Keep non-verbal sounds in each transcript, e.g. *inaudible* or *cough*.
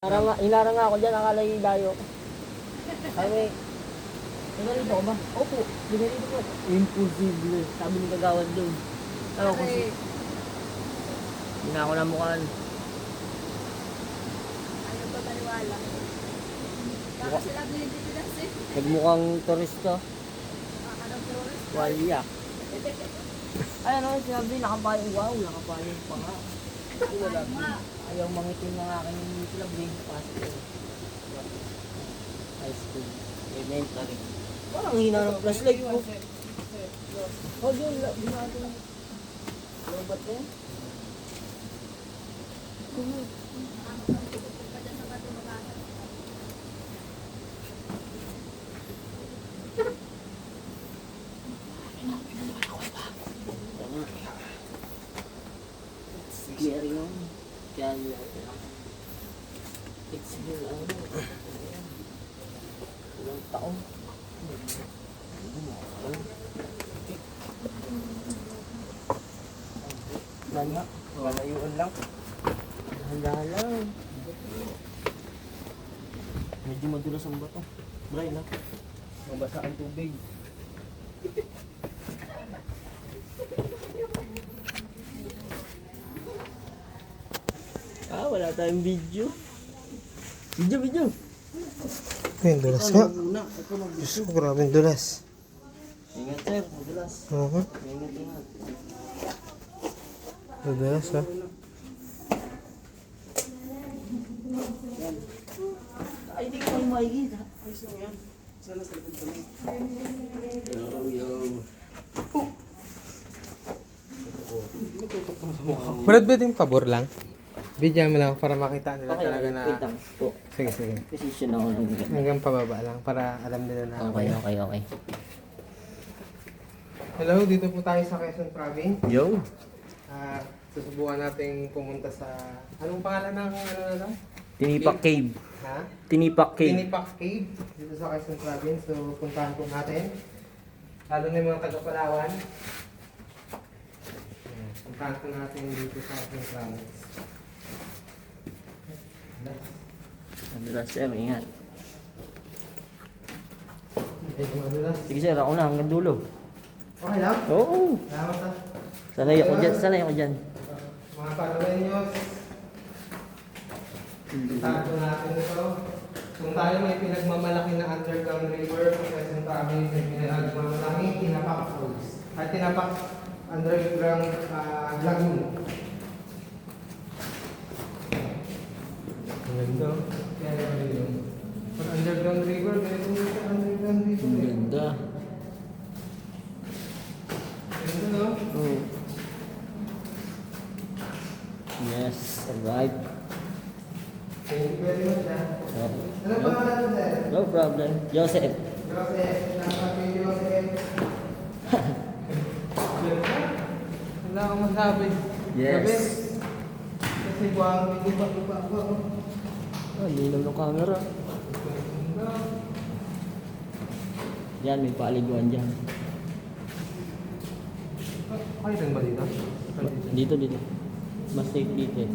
Hinaranga, hinaranga ako dyan, akala yung dayo. Sabi, Ligarito ko ba? Opo, ligarito ko. Imposible. Sabi ni kagawad doon. Ewan ko si... Hindi na ako namukhaan. Ano ba maniwala? Baka sila Pilipinas eh. Nagmukhang turista. Ah, Anong tourist? Walyak. *laughs* Ay ano, sinabi, nakapayong. Wow, nakapayong pa nga. Ay, wala. Ayaw mangitim ng aking club eh. Pasok ko. High school. Elementary. Parang hina ng flashlight ko. Oh, yun. Labi natin. Ano ba ito? Scary yun. Kaya yun. It's been ano. Ilang taon. Lala. Malayuan lang. Handa lang. Medyo madulas ang bato. Brian ha? Mabasa ang tubig. Ah, wala tayong video. Video, video. Ayun, dulas nga. Diyos ko, grabe yung dulas. Ingat sir, madulas. Oo, Ingat, ingat. dulas ha. Ay, hindi ko kayo makikita. Brad, pwede yung pabor lang? Bigyan mo lang para makita nila Okay, talaga na... wait lang. Po, Sige, sige. position ako ng Hanggang pababa lang para alam nila na... Okay, okay, okay. Hello, dito po tayo sa Quezon Province. Yo. Ah, susubukan nating pumunta sa... Anong pangalan ng ano na lang? Tinipak Cave. Ha? Tinipak Cave. Tinipak Cave dito sa Quezon Province. So, puntahan po natin. Lalo na yung mga taga-Palawan. Puntahan po natin dito sa Quezon Province. Madulas sir, ingat. Sige sir, ako na hanggang dulo. Okay lang? Oo. Salamat ha. Sanay ako dyan, sanay ako dyan. Mga Palawenyos, puntahan po natin ito. Kung tayo may pinagmamalaki na underground river, kung Quezon Province may pinagmamalaki tinapak falls. At tinapak underground ah, lagoon. Ganda. Yun. Pag underground river, meron din sa underground river. Ang ganda. Ganda no? Oo. Yes, alright. Thank you very much ha. Oh. Ano pa naman natin sir? No problem. Joseph. Joseph, salamat kay Joseph. *laughs* Wala akong masabi. Yes. Kasi buwang may iba-iba ako. Ah, linaw ng camera. Yan, may paliguan dyan. Kaya rin ba dito? Dito, dito. Mas safe dito eh.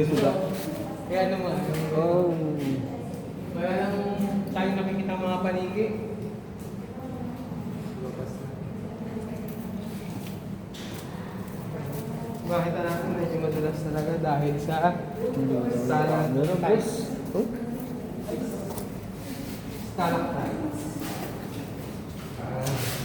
Kaya Kaya naman. Oh. Kaya lang tayo nakikita mga panigi. Makita natin medyo madalas talaga dahil sa sa Meron boss. Oh? stalactites. Ah.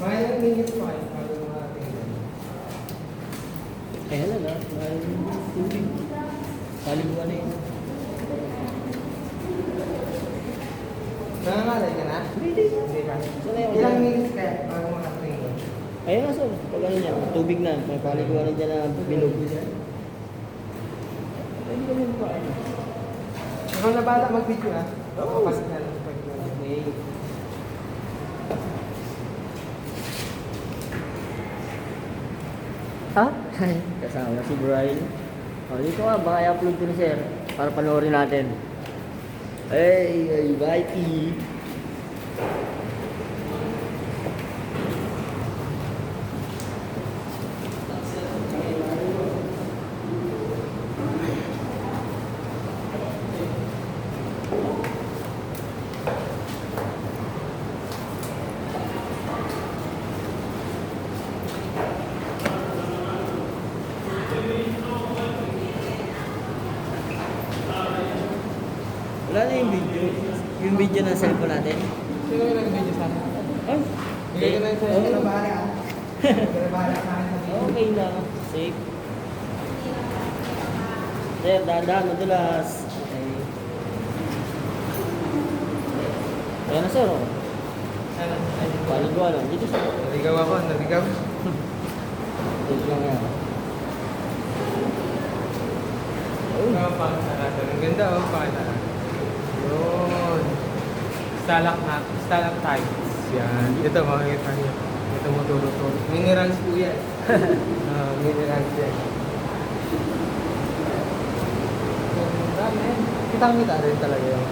Mga ilang minutes pa kayo bago makarating doon? Kaya na na. Paliguan na yun. Nangangalay ka na? Hindi, Hindi ka. Ilang minutes ka bago mo? Ayun na sir, pag ano niya, tubig na, may paliguan na dyan na bilog. Pwede kami pa ano. Ikaw na bala mag-video ah. Oo. Pasok na lang. pag- Okay. Ha? Kasama si Brian. O, dito ka, baka i-upload ko sir para panoorin natin. Hey, hey, Mikey! Wala na yung video. Yung video ng cellphone natin. Sino yung nag-video sa akin? Ay, Hindi ko na yung. Ikaw na bahala ah. Ikaw na bahala akin sa video. Okay na. Safe. Sir, dahan-dahan, madulas. Okay. Ayan na sir, oh. Paliguan lang. Dito sir. Naligaw ako, naligaw. Dito lang yan. Oo, pangatarasan. Ang ganda oh, pangatarasan. Yun. Stalagmite. Stalactites. Yan. Ito, makikita niyo. Ito mo turo-turo. Minerals po yan. *laughs* Ah, minerals yan. Dami. Kitang-kita rin talaga yung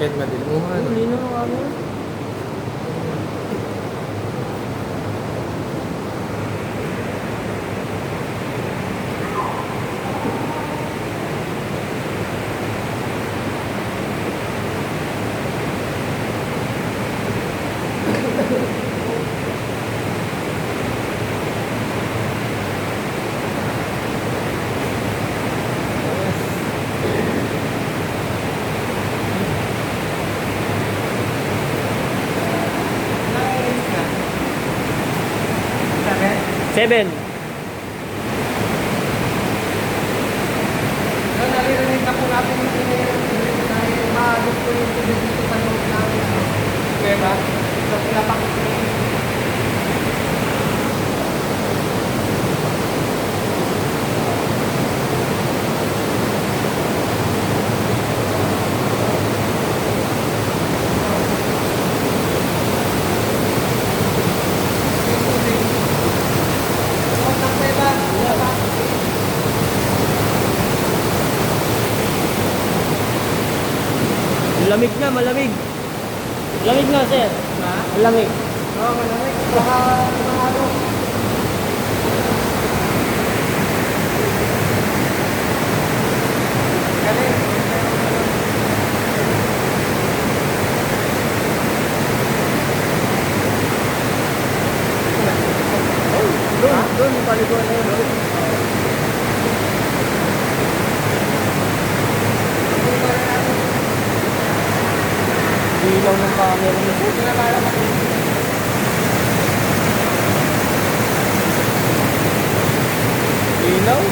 kahit madilim. Oo, ano. Lino ano. 7 Lamig na, malamig. Lamig na, sir. Ha? Lamig. Oo, malamig. Baka mahalo. Galing. Doon, doon, yung paliguan na yun. doon. Ilaw ng camera niya, sir. Ilaw?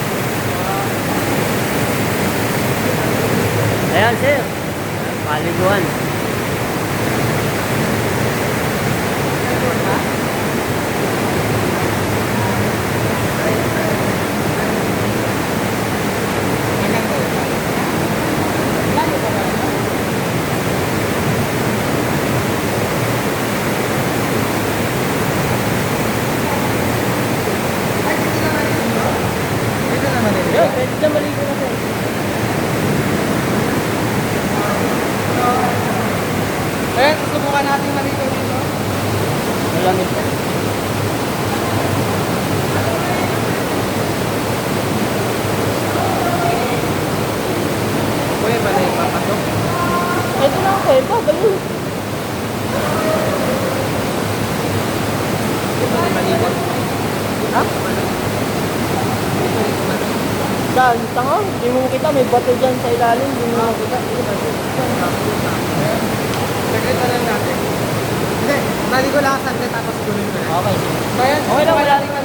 Ayan, sir. Paliguan. Ito naman ito. Yo, pwede na maligo na, sir. Eh, subukan natin maligo dito. Malamig na. Kuya, ba na yung papasok? Ito na ako, eh. Babalo. Maligo? Ha? Saan? Tanga? Hindi mo kita. May bato dyan sa ilalim. Hindi mo makita. Bali ko lang saglit tapos tuloy ko na. Okay. So. Okay lang, wala rin